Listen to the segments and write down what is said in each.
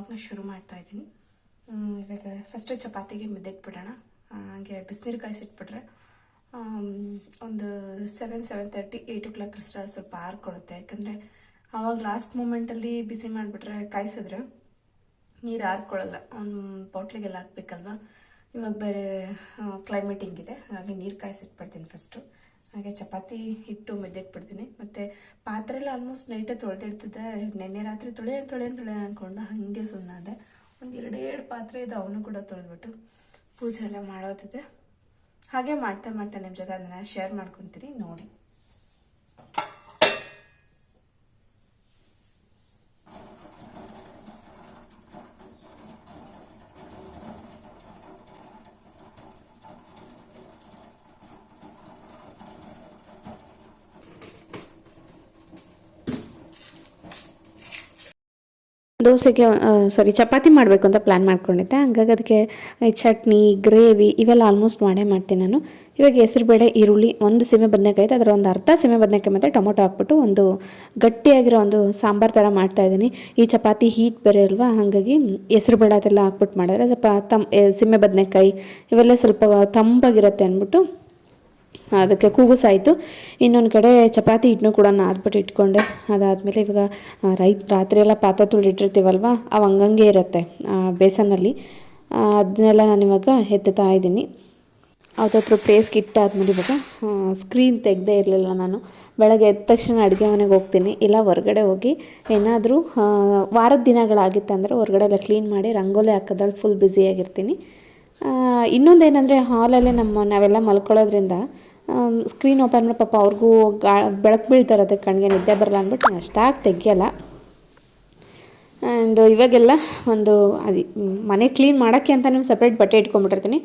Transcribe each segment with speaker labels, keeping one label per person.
Speaker 1: ಬ್ಲಾಗ್ನ ಶುರು ಮಾಡ್ತಾ ಇದ್ದೀನಿ. ಇವಾಗ ಫಸ್ಟು ಚಪಾತಿಗೆ ಮಿದ್ದಿಟ್ಬಿಡೋಣ. ಹಾಗೆ ಬಿಸಿನೀರು ಕಾಯಿಸಿಟ್ಬಿಟ್ರೆ ಒಂದು seven seven thirty eight o'clock ಅಷ್ಟ ಸ್ವಲ್ಪ ಆರ್ಕೊಳ್ಳುತ್ತೆ. ಯಾಕಂದರೆ ಆವಾಗ ಲಾಸ್ಟ್ ಮೂಮೆಂಟಲ್ಲಿ ಬಿಸಿ ಮಾಡಿಬಿಟ್ರೆ ಕಾಯಿಸಿದ್ರೆ ನೀರು ಆರ್ಕೊಳ್ಳಲ್ಲ. ಒಂದು ಬಾಟ್ಲಿಗೆಲ್ಲ ಹಾಕ್ಬೇಕಲ್ವಾ? ಇವಾಗ ಬೇರೆ ಕ್ಲೈಮೇಟ್ ಹಿಂಗಿದೆ. ಹಾಗೆ ನೀರು ಕಾಯಿಸಿಟ್ಬಿಡ್ತೀನಿ ಫಸ್ಟು ಹಾಗೆ ಚಪಾತಿ ಹಿಟ್ಟು ಮೆದ್ದಿಟ್ಬಿಡ್ತೀನಿ ಮತ್ತು ಪಾತ್ರೆಲ್ಲ ಆಲ್ಮೋಸ್ಟ್ ನೈಟೇ ತೊಳೆದಿಡ್ತಿದ್ದೆ. ನೆನ್ನೆ ರಾತ್ರಿ ತೊಳೆ ತೊಳೆ ತೊಳೆ ಅಂದ್ಕೊಂಡು ಹಾಗೆ ಸುಮ್ಮನಾದೆ ಒಂದು ಎರಡೆರಡು ಪಾತ್ರೆ ಇದೆ, ಅವನು ಕೂಡ ತೊಳೆದ್ಬಿಟ್ಟು ಪೂಜೆ ಎಲ್ಲ ಮಾಡೋದಿದೆ ಹಾಗೆ ಮಾಡ್ತಾ ಮಾಡ್ತಾ ನಿಮ್ಮ ಜೊತೆ ಅದನ್ನು ಶೇರ್ ಮಾಡ್ಕೊತೀನಿ. ನೋಡಿ.
Speaker 2: ದೋಸೆಗೆ ಸಾರಿ ಚಪಾತಿ ಮಾಡಬೇಕು ಅಂತ ಪ್ಲ್ಯಾನ್ ಮಾಡ್ಕೊಂಡಿದ್ದೆ. ಹಂಗಾಗಿ ಅದಕ್ಕೆ ಚಟ್ನಿ ಗ್ರೇವಿ ಇವೆಲ್ಲ ಆಲ್ಮೋಸ್ಟ್ ಮಾಡೇ ಮಾಡ್ತೀನಿ ನಾನು. ಇವಾಗ ಹೆಸರುಬೇಳೆ ಈರುಳ್ಳಿ ಒಂದು ಸೀಮೆ ಬದನೆಕಾಯಿ ಇದೆ ಅದರ ಒಂದು ಅರ್ಧ ಸೀಮೆ ಬದನೆಕಾಯಿ ಮತ್ತು ಟೊಮೊಟೊ ಹಾಕ್ಬಿಟ್ಟು ಒಂದು ಗಟ್ಟಿಯಾಗಿರೋ ಒಂದು ಸಾಂಬಾರು ಥರ ಮಾಡ್ತಾ ಇದ್ದೀನಿ. ಈ ಚಪಾತಿ ಹೀಟ್ ಬೇರೆ ಅಲ್ವಾ? ಹಾಗಾಗಿ ಹೆಸರುಬೇಳೆ ಅದೆಲ್ಲ ಹಾಕ್ಬಿಟ್ಟು ಮಾಡಿದ್ರೆ ಸ್ವಲ್ಪ ತಮ್ ಎ, ಸೀಮೆ ಬದನೆಕಾಯಿ ಇವೆಲ್ಲ ಸ್ವಲ್ಪ ತಂಪಾಗಿರುತ್ತೆ ಅಂದ್ಬಿಟ್ಟು ಅದಕ್ಕೆ ಕೂಗುಸಾಯಿತು ಇನ್ನೊಂದು ಕಡೆ ಚಪಾತಿ ಹಿಟ್ಟನ್ನು ಕೂಡ ನಾದ್ಬಿಟ್ಟು ಇಟ್ಕೊಂಡೆ. ಅದಾದಮೇಲೆ ಇವಾಗ ರೈ ರಾತ್ರಿ ಎಲ್ಲ ಪಾತ್ರೆ ತೊಳೆದಿಟ್ಟಿರ್ತೀವಲ್ವ, ಅವು ಹಂಗಂಗೆ ಇರುತ್ತೆ ಬೇಸನ್ನಲ್ಲಿ. ಅದನ್ನೆಲ್ಲ ನಾನು ಇವಾಗ ಎತ್ತುತ್ತಾ ಇದ್ದೀನಿ. ಅವತ್ತತ್ರ ಪ್ಲೇಸ್ಗೆ ಇಟ್ಟಾದ್ಮೇಲೆ ಇವಾಗ ಸ್ಕ್ರೀನ್ ತೆಗೆದೇ ಇರಲಿಲ್ಲ ನಾನು. ಬೆಳಗ್ಗೆ ಎದ್ದ ತಕ್ಷಣ ಅಡುಗೆ ಮನೆಗೆ ಹೋಗ್ತೀನಿ. ಇಲ್ಲ ಹೊರಗಡೆ ಹೋಗಿ ಏನಾದರೂ ವಾರದ ದಿನಗಳಾಗಿತ್ತಂದರೆ ಹೊರಗಡೆ ಎಲ್ಲ ಕ್ಲೀನ್ ಮಾಡಿ ರಂಗೋಲಿ ಹಾಕೋದ್ರಲ್ಲಿ ಫುಲ್ ಬ್ಯುಸಿಯಾಗಿರ್ತೀನಿ ಇನ್ನೊಂದೇನೆಂದರೆ ಹಾಲಲ್ಲೇ ನಮ್ಮ ನಾವೆಲ್ಲ ಮಲ್ಕೊಳ್ಳೋದ್ರಿಂದ ಸ್ಕ್ರೀನ್ ಓಪನ್ ಮಾಡಿ ಪಾಪ ಅವ್ರಿಗೂ ಗಾ, ಬೆಳಕು ಅದಕ್ಕೆ ಕಣ್ಣಿಗೆ ನಿದ್ದೆ ಬರಲ್ಲ ಅಂದ್ಬಿಟ್ಟು ನಾನು ಅಷ್ಟಾಗಿ ತೆಗಿಯಲ್ಲ. ಆ್ಯಂಡ್ ಇವಾಗೆಲ್ಲ ಒಂದು ಅದು ಮನೆ ಕ್ಲೀನ್ ಮಾಡೋಕ್ಕೆ ಅಂತ ನೀವು ಸಪ್ರೇಟ್ ಬಟ್ಟೆ ಇಟ್ಕೊಂಡ್ಬಿಟ್ಟಿರ್ತೀನಿ.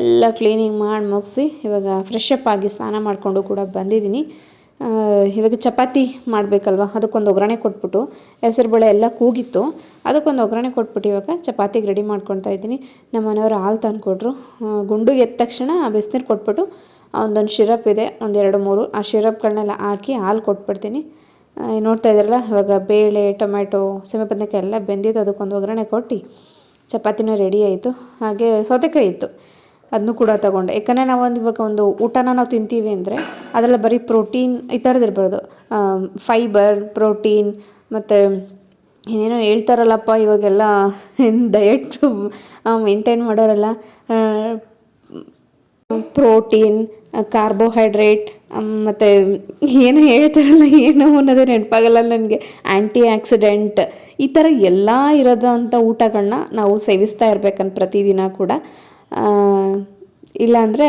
Speaker 2: ಎಲ್ಲ ಕ್ಲೀನಿಂಗ್ ಮಾಡಿ ಮುಗಿಸಿ ಇವಾಗ ಫ್ರೆಶ್ ಅಪ್ ಆಗಿ ಸ್ನಾನ ಮಾಡಿಕೊಂಡು ಕೂಡ ಬಂದಿದ್ದೀನಿ. ಇವಾಗ ಚಪಾತಿ ಮಾಡಬೇಕಲ್ವ, ಅದಕ್ಕೊಂದು ಒಗ್ಗರಣೆ ಕೊಟ್ಬಿಟ್ಟು ಹೆಸರುಬೇಳೆ ಎಲ್ಲ ಕೂಗಿತ್ತು, ಅದಕ್ಕೊಂದು ಒಗ್ಗರಣೆ ಕೊಟ್ಬಿಟ್ಟು ಇವಾಗ ಚಪಾತಿಗೆ ರೆಡಿ ಮಾಡ್ಕೊತಾ ಇದ್ದೀನಿ. ನಮ್ಮ ಮನೆಯವರು ಹಾಲು ತಂದುಕೊಟ್ರು. ಗುಂಡುಗೆ ಎದ್ದ ತಕ್ಷಣ ಬಿಸಿನೀರು ಕೊಟ್ಬಿಟ್ಟು ಒಂದೊಂದು ಶಿರಪ್ ಇದೆ, ಒಂದೆರಡು ಮೂರು. ಆ ಶಿರಪ್ಗಳನ್ನೆಲ್ಲ ಹಾಕಿ ಹಾಲು ಕೊಟ್ಬಿಡ್ತೀನಿ. ನೋಡ್ತಾ ಇದ್ದೀರಲ್ಲ, ಇವಾಗ ಬೇಳೆ ಟೊಮೆಟೊ ಸೀಮೆ ಬದನೆಕಾಯಿ ಎಲ್ಲ ಬೆಂದಿತ್ತು ಅದಕ್ಕೊಂದು ಒಗ್ಗರಣೆ ಕೊಟ್ಟು ಚಪಾತಿನೂ ರೆಡಿ ಆಯಿತು. ಹಾಗೆ ಸೌತೆಕಾಯಿ ಇತ್ತು, ಅದನ್ನು ಕೂಡ ತಗೊಂಡೆ. ಯಾಕಂದರೆ ನಾವೊಂದು ಇವಾಗ ಒಂದು ಊಟನ ನಾವು ತಿಂತೀವಿ ಅಂದರೆ ಅದೆಲ್ಲ ಬರೀ ಪ್ರೋಟೀನ್ ಈ ಥರದ್ದು ಫೈಬರ್, ಪ್ರೋಟೀನ್, ಮತ್ತು ಏನೇನೋ ಹೇಳ್ತಾರಲ್ಲಪ್ಪ ಇವಾಗೆಲ್ಲ ಡಯಟ್ ಮೇಂಟೈನ್ ಮಾಡೋರೆಲ್ಲ ಪ್ರೋಟೀನ್ ಕಾರ್ಬೋಹೈಡ್ರೇಟ್ ಮತ್ತು ಏನು ಹೇಳ್ತಾರಲ್ಲ, ಏನು ಅನ್ನೋದೇ ನೆನಪಾಗಲ್ಲ ನನಗೆ. ಆ್ಯಂಟಿ ಆಕ್ಸಿಡೆಂಟ್ ಈ ಥರ ಎಲ್ಲ ಇರೋದಂಥ ಊಟಗಳನ್ನ ನಾವು ಸೇವಿಸ್ತಾ ಇರ್ಬೇಕಂತ ಪ್ರತಿದಿನ ಕೂಡ. ಇಲ್ಲಾಂದರೆ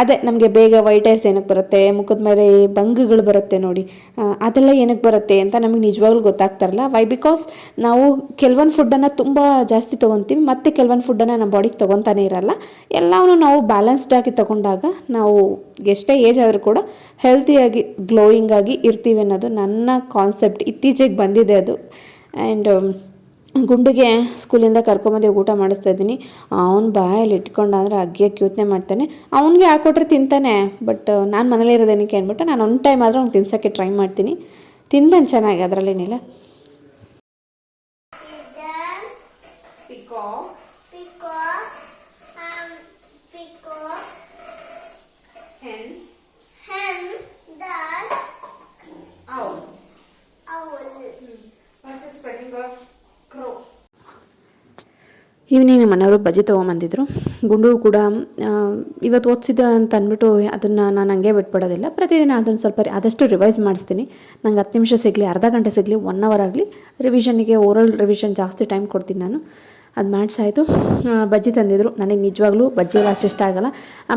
Speaker 2: ಅದೇ ನಮಗೆ ಬೇಗ ವೈಟ್ ಹೈರ್ಸ್ ಏನಕ್ಕೆ ಬರುತ್ತೆ, ಮುಖದ ಮೇಲೆ ಬಂಗುಗಳು ಬರುತ್ತೆ ನೋಡಿ ಅದೆಲ್ಲ ಏನಕ್ಕೆ ಬರುತ್ತೆ ಅಂತ ನಮಗೆ ನಿಜವಾಗ್ಲೂ ಗೊತ್ತಾಗ್ತಾರಲ್ಲ? ವೈ ಬಿಕಾಸ್ ನಾವು ಕೆಲವೊಂದು ಫುಡ್ಡನ್ನು ತುಂಬ ಜಾಸ್ತಿ ತೊಗೊತೀವಿ, ಮತ್ತು ಕೆಲವೊಂದು ಫುಡ್ಡನ್ನು ನಮ್ಮ ಬಾಡಿಗೆ ತೊಗೊತಾನೆ ಇರಲ್ಲ. ಎಲ್ಲವನ್ನು ನಾವು ಬ್ಯಾಲೆನ್ಸ್ಡಾಗಿ ತೊಗೊಂಡಾಗ ನಾವು ಎಷ್ಟೇ ಏಜ್ ಆದರೂ ಕೂಡ ಹೆಲ್ತಿಯಾಗಿ ಗ್ಲೋಯಿಂಗ್ ಆಗಿ ಇರ್ತೀವಿ ಅನ್ನೋದು ನನ್ನ ಕಾನ್ಸೆಪ್ಟ್ ಇತ್ತೀಚೆಗೆ ಬಂದಿದೆ ಅದು. ಆ್ಯಂಡ್ ಗುಂಡಿಗೆ ಸ್ಕೂಲಿಂದ ಕರ್ಕೊಂಬಂದು ಊಟ ಮಾಡಿಸ್ತಾ ಇದ್ದೀನಿ. ಅವ್ನು ಬಾಯಲ್ಲಿ ಇಟ್ಕೊಂಡು ಅಂದರೆ ಅಗ್ಗಿಯಕ್ಕೆ ಯೋಚನೆ ಮಾಡ್ತಾನೆ. ಅವನಿಗೆ ಹಾಕೊಟ್ರೆ ತಿಂತಾನೆ? ಬಟ್ ನಾನು ಮನೇಲಿ ಇರೋದೇನಕ್ಕೆ ಅಂದ್ಬಿಟ್ಟು ನಾನು ಒನ್ ಟೈಮ್ ಆದರೂ ಅವ್ನು ತಿನ್ಸೋಕ್ಕೆ ಟ್ರೈ ಮಾಡ್ತೀನಿ. ತಿಂತಾನೆ ಚೆನ್ನಾಗಿ ಅದರಲ್ಲೇನಿಲ್ಲ.
Speaker 3: Um, duck, owl.
Speaker 2: ಈವ್ನಿಂಗ್ ನಮ್ಮ ಮನೆಯವರು ಬಜ್ಜಿ ತೊಗೊಂಬಂದಿದ್ರು. ಗುಂಡು ಕೂಡ ಇವತ್ತು ಓದಿಸಿದ ಅಂತ ಅಂದ್ಬಿಟ್ಟು ಅದನ್ನು ನಾನು ಹಂಗೆ ಬಿಟ್ಬಿಡೋದಿಲ್ಲ. ಪ್ರತಿದಿನ ಅದನ್ನು ಸ್ವಲ್ಪ ಆದಷ್ಟು ರಿವೈಸ್ ಮಾಡಿಸ್ತೀನಿ. ನಂಗೆ ಹತ್ತು ನಿಮಿಷ ಸಿಗಲಿ, ಅರ್ಧ ಗಂಟೆ ಸಿಗಲಿ ಒನ್ ಅವರ್ ಆಗಲಿ ರಿವಿಷನ್ನಿಗೆ ಓರಲ್ ರಿವಿಷನ್ ಜಾಸ್ತಿ ಟೈಮ್ ಕೊಡ್ತೀನಿ ನಾನು. ಅದು ಮಾಡಿಸಾಯಿತು. ಬಜ್ಜಿ ತಂದಿದ್ರು. ನನಗೆ ನಿಜವಾಗ್ಲೂ ಬಜ್ಜಿ ಅಷ್ಟು ಇಷ್ಟ ಆಗಲ್ಲ.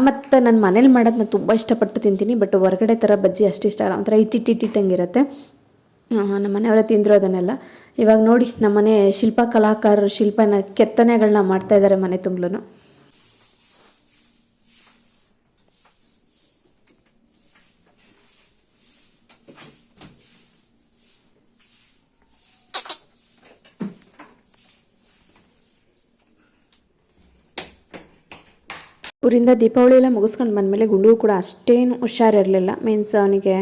Speaker 2: ಮತ್ತು ನನ್ನ ಮನೇಲಿ ಮಾಡೋದು ನಾನು ತುಂಬ ಇಷ್ಟಪಟ್ಟು ತಿಂತೀನಿ, ಬಟ್ ಹೊರಗಡೆ ಥರ ಬಜ್ಜಿ ಅಷ್ಟು ಇಷ್ಟ ಆಗಲ್ಲ. ಒಂಥರ ಇಟ್ಟಿಟ್ಟಿಟ್ಟಿಟ್ಟಂಗಿರುತ್ತೆ ನಮ್ಮ ಮನೆಯವರೇ ತಿಂದರು ಅದನ್ನೆಲ್ಲ. ಇವಾಗ ನೋಡಿ ನಮ್ಮನೆ ಶಿಲ್ಪ ಕಲಾಕಾರರು ಶಿಲ್ಪನ ಕೆತ್ತನೆಗಳನ್ನ ಮಾಡ್ತಾ ಇದ್ದಾರೆ ಮನೆ ತುಂಬಲು ಊರಿಂದ ದೀಪಾವಳಿ ಎಲ್ಲ ಮುಗಿಸ್ಕೊಂಡು ಬಂದಮೇಲೆ ಗುಂಡು ಕೂಡ ಅಷ್ಟೇನು ಹುಷಾರಿರಲಿಲ್ಲ. ಮೀನ್ಸ್ ಅವನಿಗೆ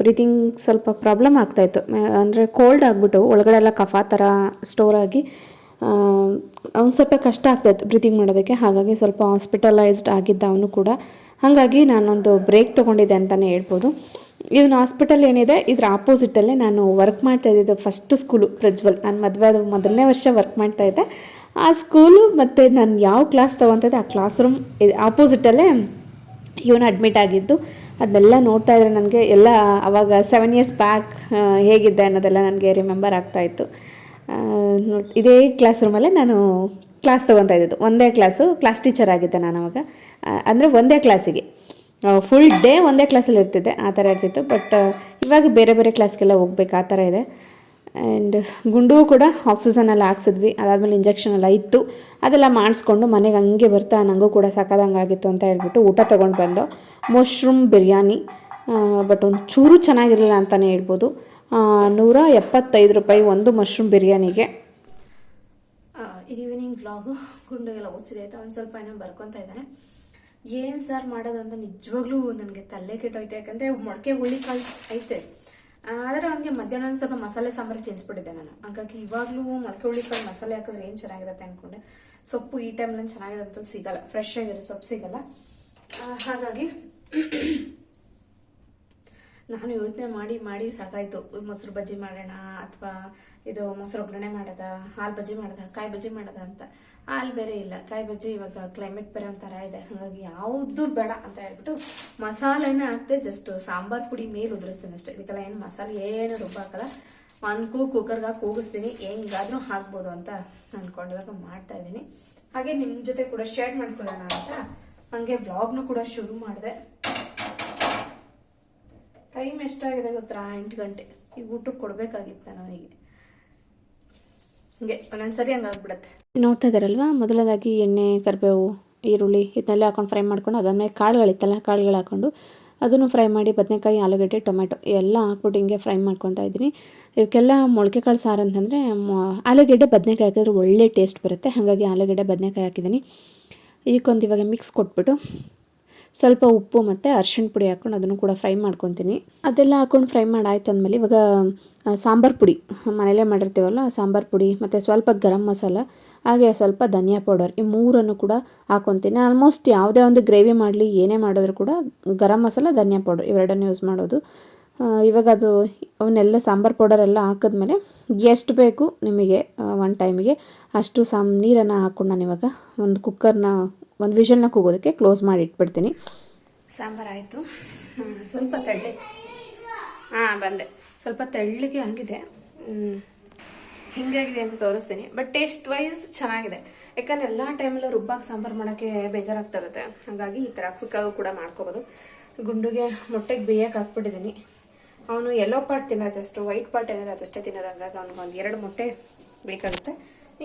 Speaker 2: ಬ್ರೀತಿಂಗ್ ಸ್ವಲ್ಪ ಪ್ರಾಬ್ಲಮ್ ಆಗ್ತಾಯಿತ್ತು ಅಂದರೆ ಕೋಲ್ಡ್ ಆಗಿಬಿಟ್ಟು ಒಳಗಡೆ ಎಲ್ಲ ಕಫ ಥರ ಸ್ಟೋರ್ ಆಗಿ ಅವ್ನು ಸ್ವಲ್ಪ ಕಷ್ಟ ಆಗ್ತಾಯಿತ್ತು ಬ್ರೀತಿಂಗ್ ಮಾಡೋದಕ್ಕೆ. ಹಾಗಾಗಿ ಸ್ವಲ್ಪ ಹಾಸ್ಪಿಟಲೈಸ್ಡ್ ಆಗಿದ್ದ ಅವನು ಕೂಡ. ಹಾಗಾಗಿ ನಾನೊಂದು ಬ್ರೇಕ್ ತೊಗೊಂಡಿದ್ದೆ ಅಂತಲೇ ಹೇಳ್ಬೋದು. ಇವನು ಹಾಸ್ಪಿಟಲ್ ಏನಿದೆ, ಇದ್ರ ಆಪೋಸಿಟಲ್ಲೇ ನಾನು ವರ್ಕ್ ಮಾಡ್ತಾ ಇದ್ದಿದ್ದು ಫಸ್ಟ್ ಸ್ಕೂಲು ಪ್ರಜ್ವಲ್ ನಾನು ಮದುವೆ ಮೊದಲನೇ ವರ್ಷ ವರ್ಕ್ ಮಾಡ್ತಾ ಇದ್ದೆ. ಆ ಸ್ಕೂಲು ಮತ್ತು ನಾನು ಯಾವ ಕ್ಲಾಸ್ ತೊಗೊತಿದ್ದೆ ಆ ಕ್ಲಾಸ್ ರೂಮ್ ಆಪೋಸಿಟಲ್ಲೇ ಇವನು ಅಡ್ಮಿಟ್ ಆಗಿದ್ದು. ಅದನ್ನೆಲ್ಲ ನೋಡ್ತಾ ಇದ್ರೆ ನನಗೆ ಎಲ್ಲ ಅವಾಗ ಸೆವೆನ್ ಇಯರ್ಸ್ ಬ್ಯಾಕ್ ಹೇಗಿದ್ದೆ ಅನ್ನೋದೆಲ್ಲ ನನಗೆ ರಿಮೆಂಬರ್ ಆಗ್ತಾಯಿತ್ತು ಇದೇ ಕ್ಲಾಸ್ ರೂಮಲ್ಲೇ ನಾನು ಕ್ಲಾಸ್ ತೊಗೊತಾ ಇದ್ದಿದ್ದು. ಒಂದೇ ಕ್ಲಾಸು ಕ್ಲಾಸ್ ಟೀಚರ್ ಆಗಿದ್ದೆ ನಾನು ಅವಾಗ. ಅಂದರೆ ಒಂದೇ ಕ್ಲಾಸಿಗೆ ಫುಲ್ ಡೇ ಒಂದೇ ಕ್ಲಾಸಲ್ಲಿ ಇರ್ತಿದ್ದೆ ಆ ಥರ ಇರ್ತಿತ್ತು. ಬಟ್ ಇವಾಗ ಬೇರೆ ಬೇರೆ ಕ್ಲಾಸ್ಗೆಲ್ಲ ಹೋಗ್ಬೇಕು, ಆ ಥರ ಇದೆ. ಆ್ಯಂಡ್ ಗುಂಡು ಕೂಡ ಆಕ್ಸಿಜನಲ್ಲಿ ಹಾಕ್ಸಿದ್ವಿ. ಅದಾದಮೇಲೆ ಇಂಜೆಕ್ಷನ್ ಎಲ್ಲ ಇತ್ತು. ಅದೆಲ್ಲ ಮಾಡಿಸ್ಕೊಂಡು ಮನೆಗೆ ಹಂಗೆ ಬರ್ತಾ ನನಗೂ ಕೂಡ ಸಾಕಾದಂಗೆ ಆಗಿತ್ತು ಅಂತ ಹೇಳ್ಬಿಟ್ಟು ಊಟ ತೊಗೊಂಡು ಬಂದು. ಮಶ್ರೂಮ್ ಬಿರಿಯಾನಿ ಬಟ್ ಒಂದು ಚೂರು ಚೆನ್ನಾಗಿರಲಿಲ್ಲ ಅಂತಲೇ ಹೇಳ್ಬೋದು. ನೂರ ಎಪ್ಪತ್ತೈದು ರೂಪಾಯಿ ಒಂದು ಮಶ್ರೂಮ್ ಬಿರಿಯಾನಿಗೆ
Speaker 1: ಇದು ಈವ್ನಿಂಗ್ ವ್ಲಾಗು ಗುಂಡುಗೆಲ್ಲ ಓದಿಸಿದೆ ಆಯಿತು? ಒಂದು ಸ್ವಲ್ಪ ಏನೋ ಬರ್ಕೊತಾ ಇದ್ದಾನೆ. ಏನು ಸರ್ ಮಾಡೋದು ಅಂತ ನಿಜವಾಗ್ಲೂ ನನಗೆ ತಲೆ ಕೆಟ್ಟೋಯ್ತು. ಯಾಕಂದರೆ ಮೊಳಕೆ ಹುಳಿಕಾಳು ಐತೆ. ಆದರೆ ಅವನಿಗೆ ಮಧ್ಯಾಹ್ನ ಸ್ವಲ್ಪ ಮಸಾಲೆ ಸಾಂಬಾರು ತಿನ್ನಿಸ್ಬಿಟ್ಟಿದ್ದೆ ನಾನು. ಹಾಗಾಗಿ ಇವಾಗಲೂ ಮೊಳಕೆ ಹುಳಿಕಾಳು ಮಸಾಲೆ ಹಾಕಿದ್ರೆ ಏನು ಚೆನ್ನಾಗಿರುತ್ತೆ ಅಂದ್ಕೊಂಡೆ ಸೊಪ್ಪು ಈ ಟೈಮ್ನಲ್ಲಿ ಚೆನ್ನಾಗಿರೋದು ಸಿಗಲ್ಲ. ಫ್ರೆಶ್ ಆಗಿರೋ ಸೊಪ್ಪು ಸಿಗಲ್ಲ. ಹಾಗಾಗಿ ನಾನು ಯೋಚನೆ ಮಾಡಿ ಮಾಡಿ ಸಾಕಾಯಿತು. ಮೊಸರು ಬಜ್ಜಿ ಮಾಡೋಣ ಅಥವಾ ಇದು ಮೊಸರು ಒಗ್ಗರಣೆ ಮಾಡೋದ, ಹಾಲು ಬಜ್ಜಿ ಮಾಡೋದ, ಕಾಯಿ ಬಜ್ಜಿ ಮಾಡೋದ ಅಂತ. ಹಾಲು ಬೇರೆ ಇಲ್ಲ. ಕಾಯಿ ಬಜ್ಜಿ ಇವಾಗ ಕ್ಲೈಮೇಟ್ ಬೇರೆ ಒಂಥರ ಇದೆ. ಹಾಗಾಗಿ ಯಾವುದು ಬೇಡ ಅಂತ ಹೇಳ್ಬಿಟ್ಟು ಮಸಾಲೆನೇ ಹಾಕ್ತೆ ಜಸ್ಟ್ ಸಾಂಬಾರ್ ಪುಡಿ ಮೇಲೆ ಉದುರಿಸ್ತೀನಿ ಅಷ್ಟೇ. ಇದಕ್ಕೆಲ್ಲ ಏನು ಮಸಾಲೆ ಏನು ರುಬ್ಬ ಹಾಕಲ್ಲ. ಒಂದು ಕೂ ಕುಕ್ಕರ್ಗೆ ಹಾಕಿ ಕೂಗಿಸ್ತೀನಿ. ಹೆಂಗಾದರೂ ಹಾಕ್ಬೋದು ಅಂತ ಅಂದ್ಕೊಂಡು ಇವಾಗ ಮಾಡ್ತಾ ಇದ್ದೀನಿ. ಹಾಗೆ ನಿಮ್ಮ ಜೊತೆ ಕೂಡ ಶೇರ್ ಮಾಡ್ಕೊಳ್ಳೋಣ ಅಂತ. ಹಾಗೆ ವ್ಲಾಗ್ನು ಕೂಡ ಶುರು ಮಾಡಿದೆ. ಟೈಮ್ ಎಷ್ಟಾಗಿದೆ ಗೊತ್ತಾ? ಎಂಟು ಗಂಟೆ. ಈಗ ಊಟಕ್ಕೆ ಕೊಡಬೇಕಾಗಿತ್ತು ನಾನು ಅವನಿಗೆ ಹಿಂಗೆ ಒಂದೊಂದ್ಸರಿ ಹಂಗಾಗ್ಬಿಡತ್ತೆ
Speaker 2: ನೋಡ್ತಾ ಇದ್ದಾರಲ್ವಾ ಮೊದಲದಾಗಿ ಎಣ್ಣೆ, ಕರಿಬೇವು, ಈರುಳ್ಳಿ ಇದನ್ನೆಲ್ಲ ಹಾಕೊಂಡು ಫ್ರೈ ಮಾಡ್ಕೊಂಡು, ಅದಾದ್ಮೇಲೆ ಕಾಳುಗಳಿತ್ತಲ್ಲ, ಕಾಳುಗಳು ಹಾಕ್ಕೊಂಡು ಅದನ್ನು ಫ್ರೈ ಮಾಡಿ ಬದನೆಕಾಯಿ, ಆಲೂಗಡ್ಡೆ ಟೊಮೆಟೊ ಎಲ್ಲ ಹಾಕ್ಬಿಟ್ಟು ಹಿಂಗೆ ಫ್ರೈ ಮಾಡ್ಕೊತಾ ಇದ್ದೀನಿ. ಇವಕ್ಕೆಲ್ಲ ಮೊಳಕೆ ಕಾಳು ಸಾರು ಅಂತಂದರೆ ಆಲೂಗಡ್ಡೆ, ಬದನೆಕಾಯಿ ಹಾಕಿದ್ರೆ ಒಳ್ಳೆ ಟೇಸ್ಟ್ ಬರುತ್ತೆ. ಹಾಗಾಗಿ ಆಲೂಗಡ್ಡೆ, ಬದನೆಕಾಯಿ ಹಾಕಿದ್ದೀನಿ. ಇದಕ್ಕೊಂದು ಇವಾಗ ಮಿಕ್ಸ್ ಕೊಟ್ಬಿಟ್ಟು ಸ್ವಲ್ಪ ಉಪ್ಪು ಮತ್ತು ಅರ್ಶಿಣ ಪುಡಿ ಹಾಕ್ಕೊಂಡು ಅದನ್ನು ಕೂಡ ಫ್ರೈ ಮಾಡ್ಕೊತೀನಿ. ಅದೆಲ್ಲ ಹಾಕ್ಕೊಂಡು ಫ್ರೈ ಮಾಡಾಯ್ತು ಅಂದಮೇಲೆ ಇವಾಗ ಸಾಂಬಾರು ಪುಡಿ, ಮನೇಲೇ ಮಾಡಿರ್ತೀವಲ್ಲ, ಸಾಂಬಾರು ಪುಡಿ ಮತ್ತು ಸ್ವಲ್ಪ ಗರಂ ಮಸಾಲ, ಹಾಗೆ ಸ್ವಲ್ಪ ಧನಿಯಾ ಪೌಡರ್ ಈ ಮೂರನ್ನು ಕೂಡ ಹಾಕ್ಕೊತೀನಿ ಆಲ್ಮೋಸ್ಟ್ ಯಾವುದೇ ಒಂದು ಗ್ರೇವಿ ಮಾಡಲಿ, ಏನೇ ಮಾಡಿದ್ರು ಕೂಡ ಗರಂ ಮಸಾಲ, ಧನಿಯಾ ಪೌಡರ್ ಇವೆರಡನ್ನು ಯೂಸ್ ಮಾಡೋದು. ಇವಾಗ ಅದು ಅವನ್ನೆಲ್ಲ ಸಾಂಬಾರು ಪೌಡರ್ ಎಲ್ಲ ಹಾಕಿದ್ಮೇಲೆ ಎಷ್ಟು ಬೇಕು ನಿಮಗೆ ಒನ್ ಟೈಮಿಗೆ ಅಷ್ಟು ಸಾಮ್, ನೀರನ್ನು ಹಾಕ್ಕೊಂಡು ನಾನು ಇವಾಗ ಒಂದು ಕುಕ್ಕರ್ನ ಒಂದು ವಿಷಲ್ನ ಕೂಗೋದಕ್ಕೆ ಕ್ಲೋಸ್ ಮಾಡಿ ಇಟ್ಬಿಡ್ತೀನಿ.
Speaker 1: ಸಾಂಬಾರಾಯಿತು ಸ್ವಲ್ಪ ತಳ್ಳಿ. ಹಾಂ, ಬಂದೆ. ಸ್ವಲ್ಪ ತೆಳ್ಳಗೆ ಆಗಿದೆ. ಹಿಂಗಾಗಿದೆ ಅಂತ ತೋರಿಸ್ತೀನಿ. ಬಟ್ ಟೇಸ್ಟ್ ವೈಸ್ ಚೆನ್ನಾಗಿದೆ. ಯಾಕಂದ್ರೆ ಎಲ್ಲ ಟೈಮಲ್ಲೂ ರುಬ್ಬಾಗಿ ಸಾಂಬಾರು ಮಾಡೋಕ್ಕೆ ಬೇಜಾರಾಗ್ತಾ ಇರುತ್ತೆ. ಹಾಗಾಗಿ ಈ ಥರ ಕ್ವಿಕ್ಕಾಗೂ ಕೂಡ ಮಾಡ್ಕೋಬೋದು. ಗುಂಡುಗೆ ಮೊಟ್ಟೆಗೆ ಬೇಯಕ್ಕೆ ಹಾಕ್ಬಿಟ್ಟಿದ್ದೀನಿ ಅವನು ಎಲ್ಲೋ ಪಾರ್ಟ್ ತಿನ್ನೋ ಜಸ್ಟ್ ವೈಟ್ ಪಾರ್ಟ್ ಏನಿದೆ ಅದಷ್ಟೇ ತಿನ್ನೋದು. ಅವ್ನಿಗೆ ಒಂದು ಎರಡು ಮೊಟ್ಟೆ ಬೇಕಾಗುತ್ತೆ.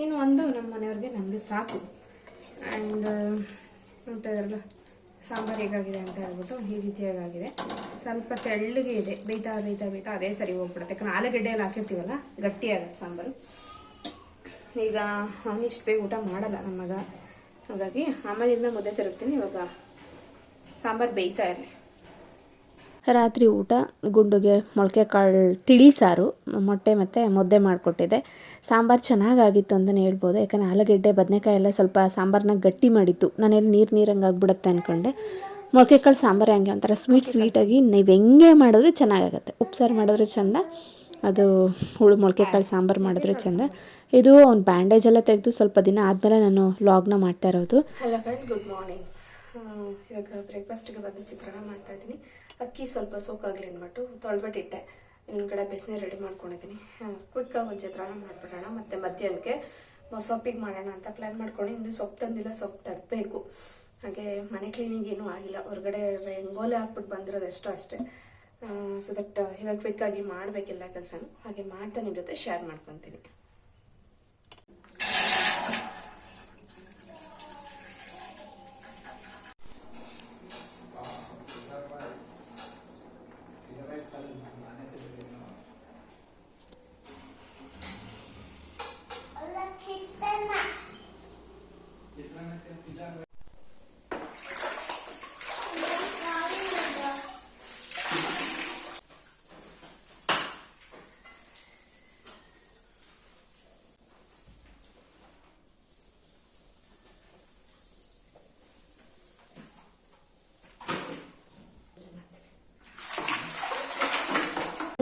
Speaker 1: ಇನ್ನು ಒಂದು ನಮ್ಮ ಮನೆಯವ್ರಿಗೆ ನನಗೆ ಸಾಕು. ಆ್ಯಂಡ್ ನೋಡ್ತಾ ಸಾಂಬಾರು ಹೇಗಾಗಿದೆ ಅಂತ ಹೇಳ್ಬಿಟ್ಟು ಈ ರೀತಿಯಾಗಿದೆ ಸ್ವಲ್ಪ ತೆಳ್ಳಗೆ ಇದೆ. ಬೇಯ್ತಾ ಬೇಯ್ತಾ ಬೇಯ್ತಾ ಅದೇ ಸರಿ ಹೋಗ್ಬಿಡುತ್ತೆ. ಯಾಕಂದ್ರೆ ಆಲೂಗಡ್ಡೆ ಎಲ್ಲ ಹಾಕಿರ್ತೀವಲ್ಲ ಗಟ್ಟಿ ಆಗುತ್ತೆ ಸಾಂಬಾರು. ಈಗ ಅವನಿಷ್ಟು ಬೇಗ ಊಟ ಮಾಡಲ್ಲ ನಮ್ಮ ಮಗ ಹಾಗಾಗಿ ಆಮೇಲಿಂದ ಮುದ್ದೆ ತಿರುಗ್ತೀನಿ ಇವಾಗ ಸಾಂಬಾರು ಬೇಯ್ತಾ ಇರಲಿ.
Speaker 2: ರಾತ್ರಿ ಊಟ, ಗುಂಡುಗೆ, ಮೊಳಕೆ ಕಾಳು, ತಿಳಿ ಸಾರು, ಮೊಟ್ಟೆ ಮತ್ತು ಮುದ್ದೆ ಮಾಡಿಕೊಟ್ಟಿದ್ದೆ. ಸಾಂಬಾರು ಚೆನ್ನಾಗಾಗಿತ್ತು ಅಂತಲೇ ಹೇಳ್ಬೋದು. ಯಾಕಂದರೆ ಆಲೂಗೆಡ್ಡೆ, ಬದನೆಕಾಯಿ ಎಲ್ಲ ಸ್ವಲ್ಪ ಸಾಂಬಾರನ್ನ ಗಟ್ಟಿ ಮಾಡಿತ್ತು. ನಾನೆಲ್ಲಿ ನೀರು ನೀರಂಗೆ ಆಗ್ಬಿಡುತ್ತೆ ಅಂದ್ಕೊಂಡೆ ಮೊಳಕೆ ಕಾಳು ಸಾಂಬಾರು ಹಂಗೆ ಒಂಥರ ಸ್ವೀಟ್ ಸ್ವೀಟಾಗಿ ನೀವು ಹೆಂಗೆ ಮಾಡಿದ್ರೆ ಚೆನ್ನಾಗಾಗತ್ತೆ. ಉಪ್ಸಾರು ಮಾಡಿದ್ರೆ ಚೆಂದ, ಅದು ಹುಳು ಮೊಳಕೆ ಕಾಳು ಸಾಂಬಾರು ಮಾಡಿದ್ರೆ ಚೆಂದ. ಇದು ಒಂದು ಬ್ಯಾಂಡೇಜ್ ಎಲ್ಲ ತೆಗೆದು ಸ್ವಲ್ಪ ದಿನ ಆದಮೇಲೆ ನಾನು ಲಾಗ್ನ ಮಾಡ್ತಾ ಇರೋದು.
Speaker 1: ಹಲೋ ಫ್ರೆಂಡ್ ಗುಡ್ ಮಾರ್ನಿಂಗ್ ಇವಾಗ ಬ್ರೇಕ್ಫಾಸ್ಟ್ಗೆ ಬಂದು ಚಿತ್ರಾನ್ನ ಮಾಡ್ತಾ ಇದ್ದೀನಿ. ಅಕ್ಕಿ ಸ್ವಲ್ಪ ಸೋಕಾಗಲಿ ಅಂದ್ಬಿಟ್ಟು ತೊಳೆದ್ಬಿಟ್ಟಿಟ್ಟೆ ಇನ್ನೊಂದು ಕಡೆ ಬಿಸಿನೀರು ರೆಡಿ ಮಾಡ್ಕೊಂಡಿದ್ದೀನಿ ಕ್ವಿಕ್ಕಾಗಿ ಒಂದು ಚಿತ್ರಾನ್ನ ಮಾಡಿಬಿಡೋಣ. ಮತ್ತು ಮಧ್ಯಾಹ್ನಕ್ಕೆ ಸೊಪ್ಪಿಗೆ ಮಾಡೋಣ ಅಂತ ಪ್ಲ್ಯಾನ್ ಮಾಡ್ಕೊಂಡು ಇನ್ನು ಸೊಪ್ಪು ತಂದಿಲ್ಲ, ಸೊಪ್ಪು ತರಬೇಕು. ಹಾಗೆ ಮನೆ ಕ್ಲೀನಿಂಗ್ ಏನೂ ಆಗಿಲ್ಲ. ಹೊರಗಡೆ ರಂಗೋಲಿ ಹಾಕ್ಬಿಟ್ಟು ಬಂದಿರೋದಷ್ಟು ಅಷ್ಟೇ. ಸೊ ದಟ್ ಇವಾಗ ಕ್ವಿಕ್ಕಾಗಿ ಮಾಡಬೇಕಿಲ್ಲ ಕೆಲಸನೂ. ಹಾಗೆ ಮಾಡ್ತಾ ನಿಮ್ಮ ಜೊತೆ ಶೇರ್ ಮಾಡ್ಕೊತೀನಿ.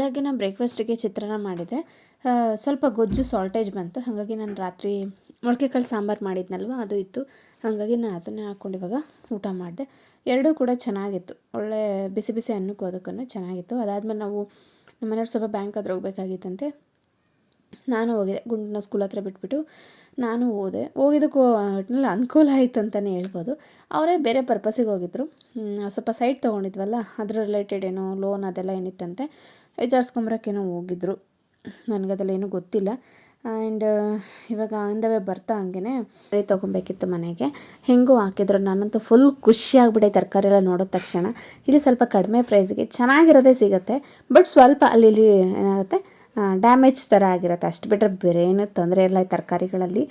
Speaker 2: ಬೆಳಗ್ಗೆ ನಾನು ಬ್ರೇಕ್ಫಾಸ್ಟಿಗೆ ಚಿತ್ರಾನ್ನ ಮಾಡಿದೆ. ಸ್ವಲ್ಪ ಗೊಜ್ಜು ಸಾಲ್ಟೇಜ್ ಬಂತು. ಹಾಗಾಗಿ ನಾನು ರಾತ್ರಿ ಮೊಳಕೆ ಕಾಳು ಸಾಂಬಾರು ಮಾಡಿದ್ನಲ್ವ, ಅದು ಇತ್ತು. ಹಾಗಾಗಿ ನಾನು ಅದನ್ನೇ ಹಾಕ್ಕೊಂಡು ಇವಾಗ ಊಟ ಮಾಡಿದೆ. ಎರಡೂ ಕೂಡ ಚೆನ್ನಾಗಿತ್ತು. ಒಳ್ಳೆ ಬಿಸಿ ಬಿಸಿ ಅನ್ನಕ್ಕೂ ಅದಕ್ಕೂ ಚೆನ್ನಾಗಿತ್ತು. ಅದಾದಮೇಲೆ ನಾವು ನಮ್ಮ ಮನೆಯವ್ರು ಸ್ವಲ್ಪ ಬ್ಯಾಂಕ್ ಹತ್ರ ಹೋಗ್ಬೇಕಾಗಿತ್ತಂತೆ. ನಾನು ಹೋಗಿದೆ ಗುಂಡನ ಸ್ಕೂಲ್ ಹತ್ರ ಬಿಟ್ಬಿಟ್ಟು ನಾನು ಹೋದೆ. ಹೋಗಿದ್ದಕ್ಕೂ ಒಟ್ನಲ್ಲಿ ಅನುಕೂಲ ಆಯಿತು ಅಂತಲೇ ಹೇಳ್ಬೋದು. ಅವರೇ ಬೇರೆ ಪರ್ಪಸಿಗೆ ಹೋಗಿದ್ರು. ಸ್ವಲ್ಪ ಸೈಟ್ ತೊಗೊಂಡಿದ್ವಲ್ಲ, ಅದ್ರ ರಿಲೇಟೆಡ್ ಏನೋ ಲೋನ್ ಅದೆಲ್ಲ ಏನಿತ್ತಂತೆ ವಿಚಾರಿಸ್ಕೊಂಬರಕ್ಕೇನೋ ಹೋಗಿದ್ರು. ನನಗದೆಲ್ಲ ಏನೂ ಗೊತ್ತಿಲ್ಲ. ಆ್ಯಂಡ್ ಇವಾಗ ಆನ್ ಬರ್ತಾ ಹಂಗೆ ತೊಗೊಬೇಕಿತ್ತು ಮನೆಗೆ. ಹೆಂಗೂ ಹಾಕಿದ್ರು. ನಾನಂತೂ ಫುಲ್ ಖುಷಿಯಾಗ್ಬಿಟ್ಟೆ ತರಕಾರಿ ಎಲ್ಲ ನೋಡಿದ ತಕ್ಷಣ. ಇಲ್ಲಿ ಸ್ವಲ್ಪ ಕಡಿಮೆ ಪ್ರೈಸ್ಗೆ ಚೆನ್ನಾಗಿರೋದೇ ಸಿಗುತ್ತೆ ಬಟ್ ಸ್ವಲ್ಪ ಅಲ್ಲಿ ಏನಾಗುತ್ತೆ ಡ್ಯಾಮೇಜ್ ಥರ ಆಗಿರುತ್ತೆ. ಅಷ್ಟು ಬಿಟ್ಟರೆ ಬೇರೆ ಏನೂ ತೊಂದರೆ ಇಲ್ಲ ಈ ತರಕಾರಿಗಳಲ್ಲಿ.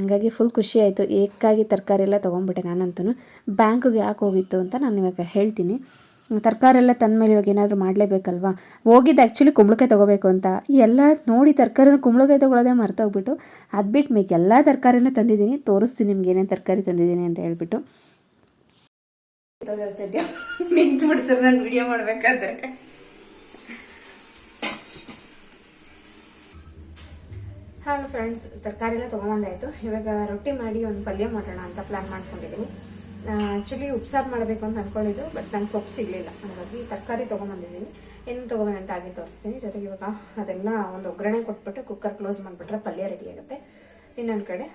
Speaker 2: ಹಾಗಾಗಿ ಫುಲ್ ಖುಷಿ ಆಯಿತು. ಏಕಾಗಿ ತರಕಾರಿ ಎಲ್ಲ ತೊಗೊಂಡ್ಬಿಟ್ಟೆ ನಾನಂತೂ ಬ್ಯಾಂಕಿಗೆ ಯಾಕೆ ಹೋಗಿತ್ತು ಅಂತ ನಾನು ಇವಾಗ ಹೇಳ್ತೀನಿ. ತರಕಾರಿ ಎಲ್ಲ ತಂದಮೇಲೆ ಇವಾಗ ಏನಾದರೂ ಮಾಡಲೇಬೇಕಲ್ವಾ? ಹೋಗಿದ್ದು ಆ್ಯಕ್ಚುಲಿ ಕುಂಬಳಕಾಯಿ ತೊಗೋಬೇಕು ಅಂತ. ಎಲ್ಲ ನೋಡಿ ತರಕಾರಿನ ಕುಂಬಳಕಾಯಿ ತೊಗೊಳೋದೇ ಮರ್ತೋಗ್ಬಿಟ್ಟು. ಅದು ಬಿಟ್ಟು ಮಿಕ್ಕ ಎಲ್ಲ ತರಕಾರಿನ ತಂದಿದ್ದೀನಿ. ತೋರಿಸ್ತೀನಿ ನಿಮ್ಗೆ ಏನೇನು ತರಕಾರಿ ತಂದಿದ್ದೀನಿ ಅಂತ ಹೇಳ್ಬಿಟ್ಟು.
Speaker 1: ನಿಂತು ಬಿಡ್ತಾರೆ ನಾನು ವಿಡಿಯೋ ಮಾಡ್ಬೇಕಾದ್ರೆ. ಹಲೋ ಫ್ರೆಂಡ್ಸ್, ತರಕಾರಿ ಎಲ್ಲ ತೊಗೊಂಬಂದಾಯ್ತು ಇವಾಗ ರೊಟ್ಟಿ ಮಾಡಿ ಒಂದು ಪಲ್ಯ ಮಾಡೋಣ ಅಂತ ಪ್ಲ್ಯಾನ್ ಮಾಡ್ಕೊಂಡಿದ್ದೀನಿ ಆ್ಯಕ್ಚುಲಿ ಉಪ್ಸಾರು ಮಾಡಬೇಕು ಅಂತ ಅಂದ್ಕೊಂಡಿದ್ದು ಬಟ್ ನಂಗೆ ಸೊಪ್ಪು ಸಿಗಲಿಲ್ಲ. ಹಾಗಾಗಿ ತರಕಾರಿ ತೊಗೊಂಬಂದಿದ್ದೀನಿ ಏನು ತೊಗೊಂಬಂದೆ ಅಂತ ಆಗಿ ತೋರಿಸ್ತೀನಿ. ಜೊತೆಗೆ ಇವಾಗ ಅದೆಲ್ಲ ಒಂದು ಒಗ್ಗರಣೆ ಕೊಟ್ಬಿಟ್ಟು ಕುಕ್ಕರ್ ಕ್ಲೋಸ್ ಮಾಡಿಬಿಟ್ರೆ ಪಲ್ಯ ರೆಡಿ ಆಗುತ್ತೆ. ಇನ್ನೊಂದು ಕಡೆ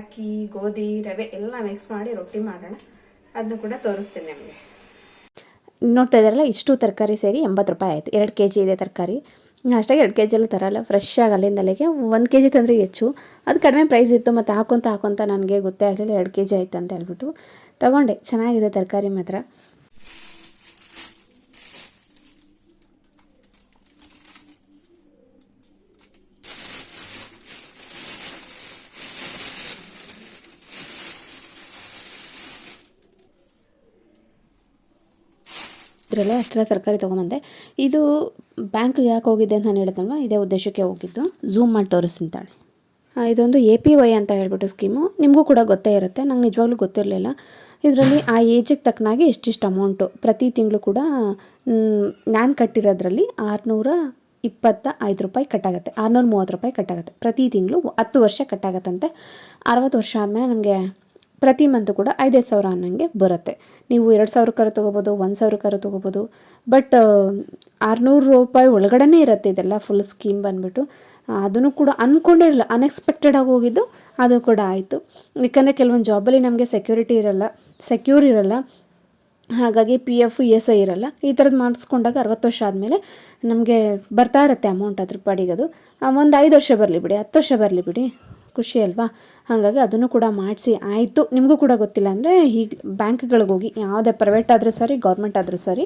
Speaker 1: ಅಕ್ಕಿ, ಗೋಧಿ, ರವೆ ಎಲ್ಲ ಮಿಕ್ಸ್ ಮಾಡಿ ರೊಟ್ಟಿ ಮಾಡೋಣ. ಅದನ್ನು ಕೂಡ ತೋರಿಸ್ತೀನಿ ನಿಮಗೆ.
Speaker 2: ನೋಡ್ತಾ ಇದ್ದಾರಲ್ಲ, ಇಷ್ಟು ತರಕಾರಿ ಸೇರಿ ಎಂಬತ್ತು ರೂಪಾಯಿ ಆಯಿತು. ಎರಡು ಕೆ ಜಿ ಇದೆ ತರಕಾರಿ. ಅಷ್ಟಾಗಿ ಎರಡು ಕೆ ಜಿ ಎಲ್ಲ ತರಲ್ಲ ಫ್ರೆಶ್ ಆಗಿ ಅಲ್ಲಿಂದ ಅಲ್ಲಿಗೆ. ಒಂದು ಕೆ ಜಿ ತಂದರೆ ಹೆಚ್ಚು. ಅದು ಕಡಿಮೆ ಪ್ರೈಸ್ ಇತ್ತು, ಮತ್ತು ಹಾಕೊತ ಹಾಕೊತ ನನಗೆ ಗೊತ್ತೇ ಆಗಲಿಲ್ಲ, ಎರಡು ಕೆ ಜಿ ಆಯ್ತು ಅಂತ ಹೇಳ್ಬಿಟ್ಟು. ತೊಗೊಂಡೆ, ಚೆನ್ನಾಗಿದೆ ತರಕಾರಿ ಮಾತ್ರ. ಇದರಲ್ಲೇ ಅಷ್ಟೆಲ್ಲ ತರಕಾರಿ ತೊಗೊಂಬಂದೆ. ಇದು ಬ್ಯಾಂಕ್ಗೆ ಯಾಕೆ ಹೋಗಿದ್ದೆ ಅಂತ ನಾನು ಹೇಳಿದಲ್ವ ಇದೇ ಉದ್ದೇಶಕ್ಕೆ ಹೋಗಿದ್ದು. ಝೂಮ್ ಮಾಡಿ ತೋರಿಸ್ತಿಂತಾಳೆ ಇದೊಂದು ಎ ಪಿ ವೈ ಅಂತ ಹೇಳ್ಬಿಟ್ಟು ಸ್ಕೀಮು ನಿಮಗೂ ಕೂಡ ಗೊತ್ತೇ ಇರುತ್ತೆ. ನಂಗೆ ನಿಜವಾಗ್ಲೂ ಗೊತ್ತಿರಲಿಲ್ಲ. ಇದರಲ್ಲಿ ಆ ಏಜಿಗೆ ತಕ್ಕನಾಗಿ ಎಷ್ಟಿಷ್ಟು ಅಮೌಂಟು ಪ್ರತಿ ತಿಂಗಳು ಕೂಡ ನಾನು ಕಟ್ಟಿರೋದ್ರಲ್ಲಿ ಆರುನೂರ ಇಪ್ಪತ್ತ ಐದು ರೂಪಾಯಿ ಕಟ್ಟಾಗುತ್ತೆ. ಆರುನೂರ ಮೂವತ್ತು ರೂಪಾಯಿ ಕಟ್ಟಾಗುತ್ತೆ. ಪ್ರತಿ ತಿಂಗಳು ಹತ್ತು ವರ್ಷ ಕಟ್ಟಾಗತ್ತಂತೆ. ಅರವತ್ತು ವರ್ಷ ಆದಮೇಲೆ ನಮಗೆ ಪ್ರತಿ ಮಂತು ಕೂಡ ಐದೈದು ಸಾವಿರ ಅನ್ನಂಗೆ ಬರುತ್ತೆ. ನೀವು ಎರಡು ಸಾವಿರಕ್ಕಾರು ತೊಗೋಬೋದು, ಒಂದು ಸಾವಿರಕ್ಕಾರು ತೊಗೋಬೋದು. ಬಟ್ ಆರುನೂರು ರೂಪಾಯಿ ಒಳಗಡೆನೇ ಇರುತ್ತೆ ಇದೆಲ್ಲ ಫುಲ್ ಸ್ಕೀಮ್ ಬಂದುಬಿಟ್ಟು. ಅದನ್ನು ಕೂಡ ಅಂದ್ಕೊಂಡೇ ಅನ್ಎಕ್ಸ್ಪೆಕ್ಟೆಡ್ ಆಗಿ ಹೋಗಿದ್ದು ಅದು ಕೂಡ ಆಯಿತು. ಯಾಕಂದರೆ ಕೆಲವೊಂದು ಜಾಬಲ್ಲಿ ನಮಗೆ ಸೆಕ್ಯೂರಿಟಿ ಇರಲ್ಲ ಸೆಕ್ಯೂರ್ ಇರಲ್ಲ. ಹಾಗಾಗಿ P F E S I ಇರಲ್ಲ. ಈ ಥರದ್ದು ಮಾಡಿಸ್ಕೊಂಡಾಗ ಅರವತ್ತು ವರ್ಷ ಆದಮೇಲೆ ನಮಗೆ ಬರ್ತಾ ಇರುತ್ತೆ ಅಮೌಂಟ್ ಅದ್ರ ಪಾಡಿಗೆ ಅದು ಒಂದು ಐದು ವರ್ಷ ಬರಲಿ ಬಿಡಿ, ಹತ್ತು ವರ್ಷ ಬರಲಿ ಬಿಡಿ. ಖುಷಿ ಅಲ್ವಾ? ಹಾಗಾಗಿ ಅದನ್ನು ಕೂಡ ಮಾಡಿಸಿ. ಆಯಿತು. ನಿಮಗೂ ಕೂಡ ಗೊತ್ತಿಲ್ಲ ಅಂದರೆ ಹೀಗೆ ಬ್ಯಾಂಕ್ಗಳಿಗೆ ಹೋಗಿ ಯಾವುದೇ ಪ್ರೈವೇಟ್ ಆದರೂ ಸರಿ ಗೌರ್ಮೆಂಟ್ ಆದರೂ ಸರಿ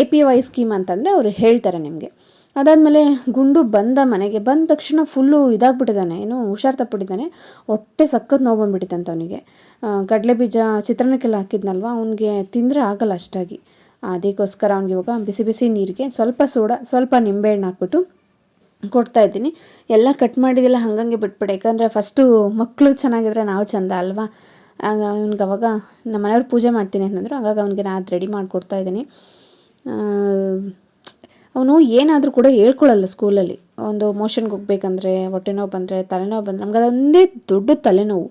Speaker 2: ಎ ಪಿ ವೈ ಸ್ಕೀಮ್ ಅಂತಂದರೆ ಅವರು ಹೇಳ್ತಾರೆ ನಿಮಗೆ. ಅದಾದಮೇಲೆ ಗುಂಡು ಬಂದ ಮನೆಗೆ ಬಂದ ತಕ್ಷಣ ಫುಲ್ಲು ಇದಾಗ್ಬಿಟ್ಟಿದ್ದಾನೆ. ಏನು ಹುಷಾರು ತಪ್ಪಿಟ್ಟಿದ್ದಾನೆ. ಹೊಟ್ಟೆ ಸಖತ್ ನೋವು ಬಂದ್ಬಿಟ್ಟಿತ್ತಂತ ಅವನಿಗೆ ಕಡಲೆ ಬೀಜ ಚಿತ್ರಾನ್ನಕ್ಕೆಲ್ಲ ಹಾಕಿದ್ನಲ್ವ? ಅವನಿಗೆ ತಿಂದರೆ ಆಗಲ್ಲ ಅಷ್ಟಾಗಿ. ಅದಕ್ಕೋಸ್ಕರ ಅವ್ನಿಗೆ ಇವಾಗ ಬಿಸಿ ಬಿಸಿ ನೀರಿಗೆ ಸ್ವಲ್ಪ ಸೋಡಾ, ಸ್ವಲ್ಪ ನಿಂಬೆಹಣ್ಣು ಹಾಕ್ಬಿಟ್ಟು ಕೊಡ್ತಾ ಇದ್ದೀನಿ. ಎಲ್ಲ ಕಟ್ ಮಾಡಿದೆಲ್ಲ ಹಂಗಂಗೆ ಬಿಟ್ಬಿಡಿ. ಯಾಕಂದರೆ ಫಸ್ಟು ಮಕ್ಕಳು ಚೆನ್ನಾಗಿದ್ರೆ ನಾವು ಚಂದ ಅಲ್ವಾ? ಆಗ ಅವ್ನಿಗೆ ಅವಾಗ ನಮ್ಮ ಮನೆಯವ್ರು ಪೂಜೆ ಮಾಡ್ತೀನಿ ಅಂತಂದ್ರು. ಹಾಗಾಗಿ ಅವನಿಗೆ ನಾನು ಅದು ರೆಡಿ ಮಾಡಿಕೊಡ್ತಾ ಇದ್ದೀನಿ. ಅವನು ಏನಾದರೂ ಕೂಡ ಹೇಳ್ಕೊಳ್ಳಲ್ಲ ಸ್ಕೂಲಲ್ಲಿ ಒಂದು ಮೋಷನ್ಗೆ ಹೋಗ್ಬೇಕಂದ್ರೆ ಹೊಟ್ಟೆನೋವು ಬಂದರೆ ತಲೆನೋವು ಬಂದರೆ, ನಮ್ಗೆ ಅದೊಂದೇ ದೊಡ್ಡ ತಲೆನೋವು.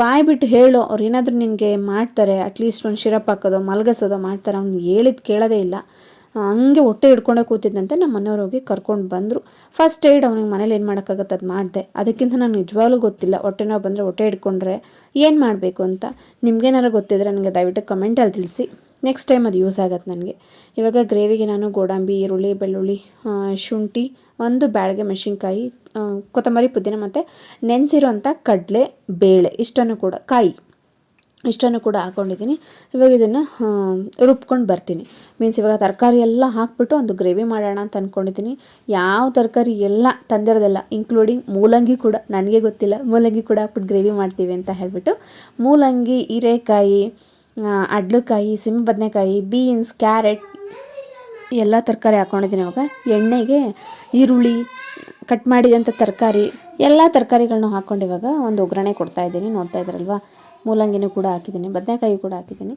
Speaker 2: ಬಾಯಿ ಬಿಟ್ಟು ಹೇಳು, ಅವ್ರು ಏನಾದರೂ ನಿನಗೆ ಮಾಡ್ತಾರೆ ಅಟ್ಲೀಸ್ಟ್ ಒಂದು ಶಿರಪ್ ಹಾಕೋದೋ, ಮಲಗಿಸೋದೋ ಮಾಡ್ತಾರೆ, ಅವ್ನು ಹೇಳಿದ್ದು ಕೇಳೋದೇ ಇಲ್ಲ. ಹಂಗೆ ಹೊಟ್ಟೆ ಹಿಡ್ಕೊಂಡೇ ಕೂತಿದ್ದಂತೆ ನಮ್ಮ ಮನೆಯವ್ರು ಹೋಗಿ ಕರ್ಕೊಂಡು ಬಂದರು. ಫಸ್ಟ್ ಏಡ್ ಅವ್ನಿಗೆ ಮನೇಲಿ ಏನು ಮಾಡೋಕ್ಕಾಗತ್ತೆ ಅದು ಮಾಡಿದೆ. ಅದಕ್ಕಿಂತ ನನಗೆ ನಿಜವಾಗ್ಲೂ ಗೊತ್ತಿಲ್ಲ. ಹೊಟ್ಟೆ ನೋವು ಬಂದರೆ ಹೊಟ್ಟೆ ಹಿಡ್ಕೊಂಡ್ರೆ ಏನು ಮಾಡಬೇಕು ಅಂತ. ನಿಮ್ಗೇನಾರು ಗೊತ್ತಿದ್ರೆ ನನಗೆ ದಯವಿಟ್ಟು ಕಮೆಂಟಲ್ಲಿ ತಿಳಿಸಿ. ನೆಕ್ಸ್ಟ್ ಟೈಮ್ ಅದು ಯೂಸ್ ಆಗತ್ತೆ ನನಗೆ. ಇವಾಗ ಗ್ರೇವಿಗೆ ನಾನು ಗೋಡಂಬಿ, ಈರುಳ್ಳಿ, ಬೆಳ್ಳುಳ್ಳಿ ಶುಂಠಿ, ಒಂದು ಬ್ಯಾಳಿಗೆ ಮೆಣಸಿನ್ಕಾಯಿ ಕೊತ್ತಂಬರಿ ಪುದೀನ ಮತ್ತು ನೆನೆಸಿರೋಂಥ ಕಡಲೆ, ಬೇಳೆ ಇಷ್ಟನ್ನು ಕೂಡ ಕಾಯಿ. ಇಷ್ಟನ್ನು ಕೂಡ ಹಾಕ್ಕೊಂಡಿದ್ದೀನಿ ಇವಾಗ ಇದನ್ನು ರುಬ್ಕೊಂಡು ಬರ್ತೀನಿ. ಮೀನ್ಸ್ ಇವಾಗ ತರಕಾರಿ ಎಲ್ಲ ಹಾಕ್ಬಿಟ್ಟು ಒಂದು ಗ್ರೇವಿ ಮಾಡೋಣ ಅಂತ ಅಂದ್ಕೊಂಡಿದ್ದೀನಿ ಯಾವ ತರಕಾರಿ ಎಲ್ಲ ತಂದಿರೋದೆಲ್ಲ ಇನ್ಕ್ಲೂಡಿಂಗ್ ಮೂಲಂಗಿ ಕೂಡ, ನನಗೆ ಗೊತ್ತಿಲ್ಲ. ಮೂಲಂಗಿ ಕೂಡ ಹಾಕ್ಬಿಟ್ಟು ಗ್ರೇವಿ ಮಾಡ್ತೀವಿ ಅಂತ ಹೇಳ್ಬಿಟ್ಟು, ಮೂಲಂಗಿ, ಹೀರೆಕಾಯಿ ಅಡ್ಲುಕಾಯಿ, ಸಿಮೆ ಬದನೆಕಾಯಿ ಬೀನ್ಸ್ ಕ್ಯಾರೆಟ್ ಎಲ್ಲ ತರಕಾರಿ ಹಾಕ್ಕೊಂಡಿದ್ದೀನಿ ಇವಾಗ. ಎಣ್ಣೆಗೆ ಈರುಳ್ಳಿ ಕಟ್ ಮಾಡಿದಂಥ ತರಕಾರಿ, ಎಲ್ಲ ತರಕಾರಿಗಳನ್ನೂ ಹಾಕ್ಕೊಂಡು ಇವಾಗ ಒಂದು ಒಗ್ಗರಣೆ ಕೊಡ್ತಾ ಇದ್ದೀನಿ. ನೋಡ್ತಾ ಇದ್ದೀರಲ್ವಾ ಮೂಲಂಗಿನೂ ಕೂಡ ಹಾಕಿದ್ದೀನಿ, ಬದನೆಕಾಯಿ ಕೂಡ ಹಾಕಿದ್ದೀನಿ.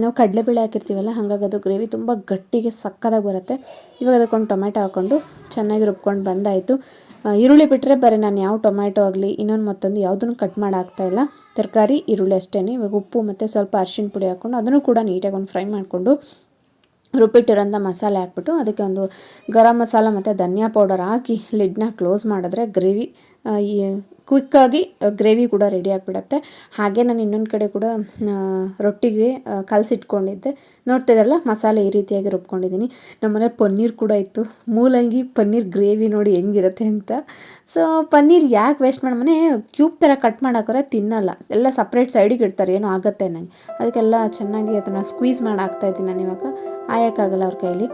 Speaker 2: ನಾವು ಕಡಲೆಬೇಳೆ ಹಾಕಿರ್ತೀವಲ್ಲ, ಹಾಗಾಗಿ ಅದು ಗ್ರೇವಿ ತುಂಬ ಗಟ್ಟಿಗೆ ಸಕ್ಕದಾಗಿ ಬರುತ್ತೆ. ಇವಾಗ ಅದಕ್ಕೊಂದು ಟೊಮೆಟೊ ಹಾಕ್ಕೊಂಡು ಚೆನ್ನಾಗಿ ರುಬ್ಕೊಂಡು ಬಂದಾಯಿತು. ಈರುಳ್ಳಿ ಬಿಟ್ಟರೆ ಬರೀ ನಾನು ಯಾವ ಟೊಮ್ಯಾಟೊ ಆಗಲಿ, ಇನ್ನೊಂದು ಮತ್ತೊಂದು ಯಾವುದನ್ನು ಕಟ್ ಮಾಡಿ ಹಾಕ್ತಾಯಿಲ್ಲ ತರಕಾರಿ, ಈರುಳ್ಳಿ ಅಷ್ಟೇ ಇವಾಗ ಉಪ್ಪು ಮತ್ತು ಸ್ವಲ್ಪ ಅರಿಶಿಣ ಪುಡಿ ಹಾಕ್ಕೊಂಡು ಅದನ್ನು ಕೂಡ ನೀಟಾಗಿ ಒಂದು ಫ್ರೈ ಮಾಡಿಕೊಂಡು ರುಬ್ಬಿಟ್ಟಿರೋಂಥ ಮಸಾಲೆ ಹಾಕ್ಬಿಟ್ಟು ಅದಕ್ಕೆ ಒಂದು ಗರಂ ಮಸಾಲ ಮತ್ತು ಧನಿಯಾ ಪೌಡರ್ ಹಾಕಿ ಲಿಡ್ನ ಕ್ಲೋಸ್ ಮಾಡಿದ್ರೆ ಗ್ರೇವಿ ಕ್ವಿಕ್ಕಾಗಿ ಗ್ರೇವಿ ಕೂಡ ರೆಡಿ ಆಗಿಬಿಡತ್ತೆ. ಹಾಗೆ ನಾನು ಇನ್ನೊಂದು ಕಡೆ ಕೂಡ ರೊಟ್ಟಿಗೆ ಕಲಸಿಟ್ಕೊಂಡಿದ್ದೆ. ನೋಡ್ತಾ ಇದ್ದಾರಲ್ಲ ಮಸಾಲೆ ಈ ರೀತಿಯಾಗಿ ರುಬ್ಕೊಂಡಿದ್ದೀನಿ. ನಮ್ಮನೆ ಪನ್ನೀರ್ ಕೂಡ ಇತ್ತು. ಮೂಲಂಗಿ, ಪನ್ನೀರ್ ಗ್ರೇವಿ ನೋಡಿ ಹೆಂಗಿರುತ್ತೆ ಅಂತ. ಸೊ ಪನ್ನೀರ್ ಯಾಕೆ ವೇಸ್ಟ್ ಮಾಡಿ ಮನೆ ಕ್ಯೂಬ್ ಥರ ಕಟ್ ಮಾಡಾಕೋರೆ ತಿನ್ನಲ್ಲ. ಎಲ್ಲ ಸಪ್ರೇಟ್ ಸೈಡಿಗೆ ಇಡ್ತಾರೆ, ಏನೋ ಆಗುತ್ತೆ ನನಗೆ ಅದಕ್ಕೆಲ್ಲ ಚೆನ್ನಾಗಿ ಅದನ್ನು ಸ್ಕ್ವೀಸ್ ಮಾಡಿ ಹಾಕ್ತಾಯಿದ್ದೀನಿ ನಾನು ಇವಾಗ. ಆಯೋಕ್ಕಾಗಲ್ಲ ಅವ್ರ ಕೈಲಿ.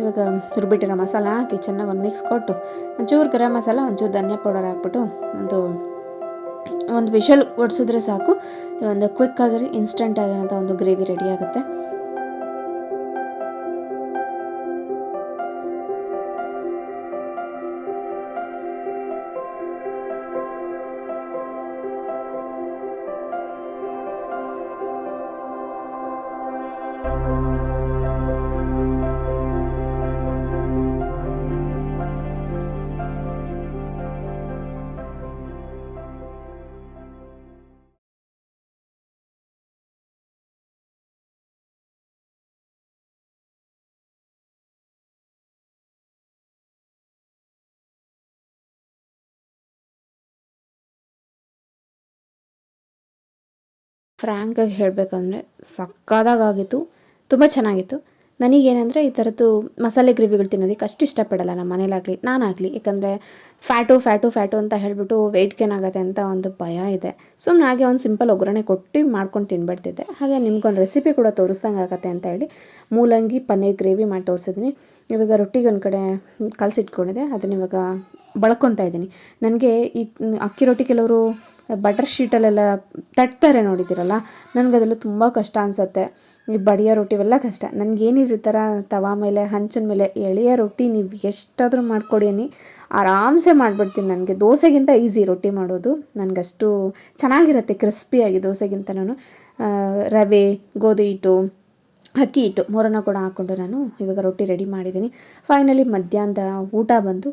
Speaker 2: ಇವಾಗ ರುಬ್ಬಿಟ್ಟಿರೋ ಮಸಾಲ ಹಾಕಿ ಚೆನ್ನಾಗಿ ಒಂದು ಮಿಕ್ಸ್ ಕೊಟ್ಟು, ಒಂಚೂರು ಗರಂ ಮಸಾಲ, ಒಂಚೂರು ಧನಿಯಾ ಪೌಡರ್ ಹಾಕ್ಬಿಟ್ಟು, ಒಂದು ಒಂದು ವಿಷಲ್ ಒಡಿಸಿದ್ರೆ ಸಾಕು. ಒಂದು ಕ್ವಿಕ್ ಆಗಿರಿ ಇನ್ಸ್ಟಂಟ್ ಆಗಿರೋಂಥ ಒಂದು ಗ್ರೇವಿ ರೆಡಿ ಆಗುತ್ತೆ. ಫ್ರ್ಯಾಂಕಾಗಿ ಹೇಳಬೇಕಂದ್ರೆ ಸಕ್ಕದಾಗಾಗಿತ್ತು, ತುಂಬ ಚೆನ್ನಾಗಿತ್ತು. ನನಗೇನೆಂದರೆ ಈ ಥರದ್ದು ಮಸಾಲೆ ಗ್ರೇವಿಗಳು ತಿನ್ನೋದಕ್ಕೆ ಅಷ್ಟು ಇಷ್ಟಪಡಲ್ಲ, ನಮ್ಮ ಮನೇಲಾಗಲಿ, ನಾನಾಗಲಿ. ಯಾಕಂದರೆ ಫ್ಯಾಟು ಫ್ಯಾಟು ಫ್ಯಾಟು ಅಂತ ಹೇಳಿಬಿಟ್ಟು ವೆಯ್ಟ್ ಗೇನ್ ಆಗುತ್ತೆ ಅಂತ ಒಂದು ಭಯ ಇದೆ. ಸುಮ್ಮನೆ ಹಾಗೆ ಒಂದು ಸಿಂಪಲ್ ಒಗ್ಗರಣೆ ಕೊಟ್ಟು ಮಾಡ್ಕೊಂಡು ತಿನ್ಬಿಡ್ತಿದ್ದೆ. ಹಾಗೆ ನಿಮ್ಗೊಂದು ರೆಸಿಪಿ ಕೂಡ ತೋರಿಸ್ದಂಗೆ ಆಗುತ್ತೆ ಅಂತ ಹೇಳಿ ಮೂಲಂಗಿ ಪನ್ನೀರ್ ಗ್ರೇವಿ ಮಾಡಿ ತೋರಿಸಿದ್ದೀನಿ. ಇವಾಗ ರೊಟ್ಟಿಗೆ ಒಂದು ಕಡೆ ಕಲಸಿಟ್ಕೊಂಡಿದೆ ಅದನ್ನ ಇವಾಗ ಬಳ್ಕೊತಾ ಇದ್ದೀನಿ. ನನಗೆ ಈ ಅಕ್ಕಿ ರೊಟ್ಟಿ ಕೆಲವರು ಬಟರ್ ಶೀಟಲ್ಲೆಲ್ಲ ತಟ್ತಾರೆ ನೋಡಿದ್ದೀರಲ್ಲ? ನನಗೆ ಅದೆಲ್ಲ ತುಂಬ ಕಷ್ಟ ಅನಿಸುತ್ತೆ. ಈ ಬಡಿಯೋ ರೊಟ್ಟಿ ಇವೆಲ್ಲ ಕಷ್ಟ. ನನಗೇನಿದ್ರ ಥರ ತವಾ ಮೇಲೆ, ಹಂಚಿನ ಮೇಲೆ ಎಳೆಯ ರೊಟ್ಟಿ ನೀವು ಎಷ್ಟಾದರೂ ಮಾಡಿಕೊಡಿ ಅನ್ನಿ ಆರಾಮ್ಸೆ ಮಾಡಿಬಿಡ್ತೀನಿ ನನಗೆ. ದೋಸೆಗಿಂತ ಈಸಿ ರೊಟ್ಟಿ ಮಾಡೋದು. ನನಗಷ್ಟು ಚೆನ್ನಾಗಿರುತ್ತೆ ಕ್ರಿಸ್ಪಿಯಾಗಿ ನಾನು. ರವೆ, ಗೋಧಿ ಹಿಟ್ಟು, ಅಕ್ಕಿ ಹಿಟ್ಟು ಮೂರನ್ನು ಕೂಡ ಹಾಕ್ಕೊಂಡು ನಾನು ಇವಾಗ ರೊಟ್ಟಿ ರೆಡಿ ಮಾಡಿದ್ದೀನಿ. ಫೈನಲಿ ಮಧ್ಯಾಹ್ನದ ಊಟ ಬಂದು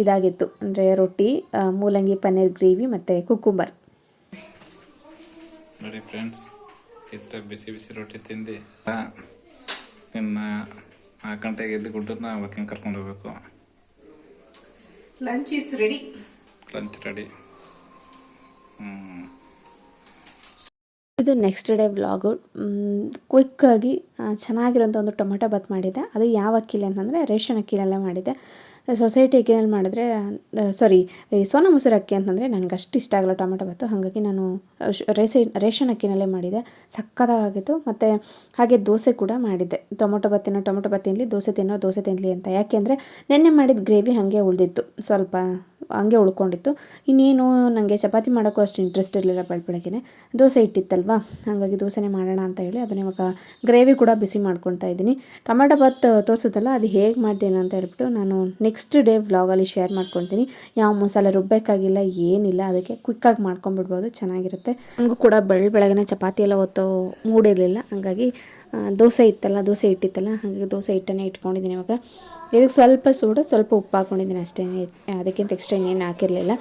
Speaker 2: ಇದಾಗಿತ್ತು. ಅಂದರೆ ರೊಟ್ಟಿ ಮೂಲಂಗಿ ಪನ್ನೀರ್ ಗ್ರೇವಿ ಮತ್ತು ಕುಕ್ಕುಂಬರ್.
Speaker 4: ನೋಡಿ ಫ್ರೆಂಡ್ಸ್ ಈ ಥರ ಬಿಸಿ ಬಿಸಿ ರೊಟ್ಟಿ ತಿಂದು ಇನ್ನು ನಾಲ್ಕು ಗಂಟೆಗೆ ಎದ್ದು ಗುಡ್ಡನ್ನ ವಾಕಿಂಗ್ ಕರ್ಕೊಂಡು ಹೋಗ್ಬೇಕು.
Speaker 1: Lunch is ready
Speaker 4: lunch ready
Speaker 2: ಇದು ನೆಕ್ಸ್ಟ್ ಡೇ ವ್ಲಾಗು ಕ್ವಿಕ್ಕಾಗಿ ಚೆನ್ನಾಗಿರೋಂಥ ಒಂದು ಟೊಮೆಟೊ ಬಾತ್ ಮಾಡಿದ್ದೆ. ಅದು ಯಾವ ಅಕ್ಕಿಲಿ ಅಂತಂದರೆ ರೇಷನ್ ಅಕ್ಕಿಲೆಲ್ಲ ಮಾಡಿದ್ದೆ. ಸೊಸೈಟಿ ಅಕ್ಕಿನಲ್ಲಿ ಮಾಡಿದ್ರೆ ಸಾರಿ ಈ ಸೋನಾ ಮೊಸರು ಅಕ್ಕಿ ಅಂತಂದರೆ ನನಗೆ ಅಷ್ಟು ಇಷ್ಟ ಆಗಲ್ಲ ಟೊಮೆಟೊ ಭಾತು ಹಾಗಾಗಿ ನಾನು ಶ- ರೇಷನ್ ಅಕ್ಕಿನಲ್ಲೇ ಮಾಡಿದೆ. ಸಕ್ಕತ್ತಾಗಿತ್ತು ಮತ್ತು ಹಾಗೆ ದೋಸೆ ಕೂಡ ಮಾಡಿದ್ದೆ. ಟೊಮೊಟೊ ಬತ್ತಿನ ತಿನ್ನೋ ಟೊಮೊಟೊ ಬತ್ತಿನಲ್ಲಿ ದೋಸೆ ತಿನ್ನೋ, ದೋಸೆ ತಿನ್ನಲಿ ಅಂತ. ಯಾಕೆಂದರೆ ನೆನ್ನೆ ಮಾಡಿದ ಗ್ರೇವಿ ಹಾಗೆ ಉಳಿದಿತ್ತು. ಸ್ವಲ್ಪ ಹಂಗೆ ಉಳ್ಕೊಂಡಿತ್ತು. ಇನ್ನೇನು ನನಗೆ ಚಪಾತಿ ಮಾಡೋಕ್ಕೂ ಅಷ್ಟು ಇಂಟ್ರೆಸ್ಟ್ ಇರಲಿಲ್ಲ ಬೆಳ ಬೆಳಗ್ಗೆ ದೋಸೆ ಇಟ್ಟಿತ್ತಲ್ವಾ? ಹಾಗಾಗಿ ದೋಸೆನೇ ಮಾಡೋಣ ಅಂತ ಹೇಳಿ ಅದನ್ನ ಇವಾಗ ಗ್ರೇವಿ ಕೂಡ ಬಿಸಿ ಮಾಡ್ಕೊತಾ ಇದ್ದೀನಿ. ಟೊಮೆಟೊ ಬಾತ್ ತೋರಿಸೋದಲ್ಲ ಅದು ಹೇಗೆ ಮಾಡ್ತೀನಿ ಅಂತ ಹೇಳ್ಬಿಟ್ಟು ನಾನು ನೆಕ್ಸ್ಟ್ ಡೇ ವ್ಲಾಗಲ್ಲಿ ಶೇರ್ ಮಾಡ್ಕೊತೀನಿ ಯಾವ ಮಸಾಲೆ ರುಬ್ಬಬೇಕಾಗಿಲ್ಲ ಏನಿಲ್ಲ, ಅದಕ್ಕೆ ಕ್ವಿಕ್ಕಾಗಿ ಮಾಡ್ಕೊಂಬಿಡ್ಬೋದು ಚೆನ್ನಾಗಿರುತ್ತೆ. ನನಗೂ ಕೂಡ ಬೆಳ ಬೆಳಗ್ಗೆ ಚಪಾತಿ ಎಲ್ಲ ಹೊತ್ತು ಮೂಡಿರಲಿಲ್ಲ. ಹಾಗಾಗಿ ದೋಸೆ ಇತ್ತಲ್ಲ ದೋಸೆ ಇಟ್ಟಿತ್ತಲ್ಲ ಹಾಗಾಗಿ ದೋಸೆ ಹಿಟ್ಟನ್ನೇ ಇಟ್ಕೊಂಡಿದ್ದೀನಿ ಇವಾಗ. ಇದಕ್ಕೆ ಸ್ವಲ್ಪ ಸೋಡ ಸ್ವಲ್ಪ ಉಪ್ಪು ಹಾಕ್ಕೊಂಡಿದ್ದೀನಿ ಅಷ್ಟೇ ಅದಕ್ಕಿಂತ ಎಕ್ಸ್ಟ್ರಾ ಇನ್ನೇನು ಹಾಕಿರಲಿಲ್ಲ.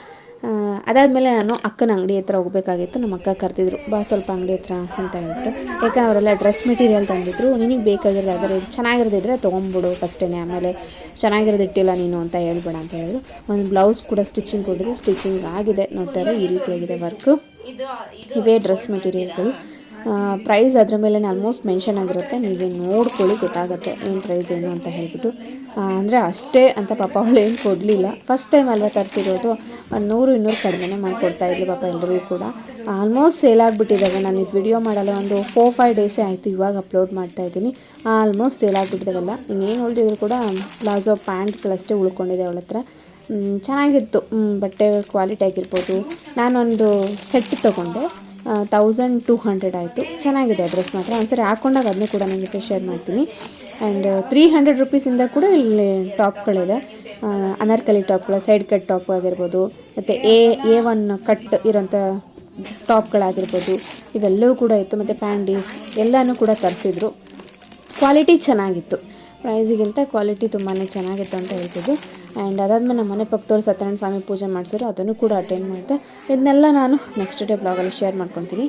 Speaker 2: ಅದಾದಮೇಲೆ ನಾನು ಅಕ್ಕನ ಅಂಗಡಿ ಹತ್ರ ಹೋಗಬೇಕಾಗಿತ್ತು ನಮ್ಮ ಅಕ್ಕ ಕರೆದಿದ್ರು ಬಾ ಸ್ವಲ್ಪ ಅಂಗಡಿ ಹತ್ರ ಅಂತ ಹೇಳ್ಬಿಟ್ಟು. ಯಾಕಂದ್ರೆ ಅವರೆಲ್ಲ ಡ್ರೆಸ್ ಮೆಟೀರಿಯಲ್ ತಂದಿದ್ರು ನಿನಗೆ ಬೇಕಾಗಿರೋದು ಅದರ ಚೆನ್ನಾಗಿರೋದಿದ್ರೆ ತೊಗೊಂಬಿಡು ಫಸ್ಟೇ ಆಮೇಲೆ ಚೆನ್ನಾಗಿರೋದು ಇಟ್ಟಿಲ್ಲ ನೀನು ಅಂತ ಹೇಳ್ಬೇಡ ಅಂತ ಹೇಳಿದ್ರು. ಒಂದು ಬ್ಲೌಸ್ ಕೂಡ ಸ್ಟಿಚಿಂಗ್ ಕೊಟ್ಟಿದ್ರು ಸ್ಟಿಚಿಂಗ್ ಆಗಿದೆ. ನೋಡ್ತಾರೆ ಈ ರೀತಿಯಾಗಿದೆ ವರ್ಕು ಇವೇ ಡ್ರೆಸ್ ಮೆಟೀರಿಯಲ್ಗಳು ಪ್ರೈಸ್ ಅದ್ರ ಮೇಲೆ ಆಲ್ಮೋಸ್ಟ್ ಮೆನ್ಷನ್ ಆಗಿರುತ್ತೆ. ನೀವೇ ನೋಡ್ಕೊಳ್ಳಿ, ಗೊತ್ತಾಗುತ್ತೆ ಏನು ಪ್ರೈಸ್ ಏನು ಅಂತ ಹೇಳಿಬಿಟ್ಟು. ಅಂದರೆ ಅಷ್ಟೇ ಅಂತ ಪಾಪ ಅವಳು ಏನು ಕೊಡಲಿಲ್ಲ. ಫಸ್ಟ್ ಟೈಮ್ ಅಲ್ವಾ ತರಿಸಿರೋದು? ಒಂದು ನೂರು, ಇನ್ನೂರು ಕಡಿಮೆ ಮಾಡಿಕೊಡ್ತಾ ಇದ್ಲು ಪಾಪ ಎಲ್ಲರಿಗೂ ಕೂಡ. ಆಲ್ಮೋಸ್ಟ್ ಸೇಲ್ ಆಗಿಬಿಟ್ಟಿದ್ದಾವೆ ನಾನು ಇದು ವಿಡಿಯೋ ಮಾಡಲ್ಲ, ಒಂದು ಫೋರ್ ಫೈವ್ ಡೇಸೇ ಆಯಿತು ಇವಾಗ ಅಪ್ಲೋಡ್ ಮಾಡ್ತಾ ಇದ್ದೀನಿ. ಆಲ್ಮೋಸ್ಟ್ ಸೇಲ್ ಆಗಿಬಿಟ್ಟಿದ್ದಾವೆಲ್ಲ ಇನ್ನೇನು ಉಳಿದಿದ್ರು ಕೂಡ ಪ್ಲಾಝೋ ಪ್ಯಾಂಟ್ಗಳಷ್ಟೇ ಉಳ್ಕೊಂಡಿದೆ ಅವಳ ಹತ್ರ. ಚೆನ್ನಾಗಿತ್ತು. ಬಟ್ಟೆ ಕ್ವಾಲಿಟಿ ಆಗಿರ್ಬೋದು. ನಾನೊಂದು ಸೆಟ್ ತೊಗೊಂಡೆ. ತೌಸಂಡ್ ಟೂ ಹಂಡ್ರೆಡ್ ಆಯಿತು. ಚೆನ್ನಾಗಿದೆ ಡ್ರೆಸ್ ಮಾತ್ರ. ಒಂದ್ಸರಿ ಹಾಕೊಂಡಾಗ ಅದನ್ನೇ ಕೂಡ ಜೊತೆ ಶೇರ್ ಮಾಡ್ತೀನಿ. ಆ್ಯಂಡ್ ತ್ರೀ ಹಂಡ್ರೆಡ್ ರುಪೀಸಿಂದ ಕೂಡ ಇಲ್ಲಿ ಟಾಪ್ಗಳಿದೆ ಅನಾರ್ಕಲಿ ಟಾಪ್ಗಳು ಸೈಡ್ ಕಟ್ ಟಾಪ್ ಆಗಿರ್ಬೋದು, ಮತ್ತು ಎ ಎ ಒನ್ ಕಟ್ ಇರೋಂಥ ಟಾಪ್ಗಳಾಗಿರ್ಬೋದು ಇವೆಲ್ಲವೂ ಕೂಡ ಇತ್ತು. ಮತ್ತು ಪ್ಯಾಂಡೀಸ್ ಎಲ್ಲನೂ ಕೂಡ ತರಿಸಿದ್ರು. ಕ್ವಾಲಿಟಿ ಚೆನ್ನಾಗಿತ್ತು. ಪ್ರೈಸಿಗಿಂತ ಕ್ವಾಲಿಟಿ ತುಂಬಾ ಚೆನ್ನಾಗಿತ್ತು ಅಂತ ಹೇಳ್ತಿದ್ದು. ಆ್ಯಂಡ್ ಅದಾದಮೇಲೆ ನಮ್ಮ ಮನೆ ಪಕ್ಕದವ್ರು ಸತ್ಯನಾರಾಯಣ ಸ್ವಾಮಿ ಪೂಜೆ ಮಾಡಿಸಿದ್ರು, ಅದನ್ನು ಕೂಡ ಅಟೆಂಡ್ ಮಾಡಿದೆ. ಇದನ್ನೆಲ್ಲ ನಾನು ನೆಕ್ಸ್ಟ್ ಡೇ ಬ್ಲಾಗಲ್ಲಿ ಶೇರ್ ಮಾಡ್ಕೊತೀನಿ.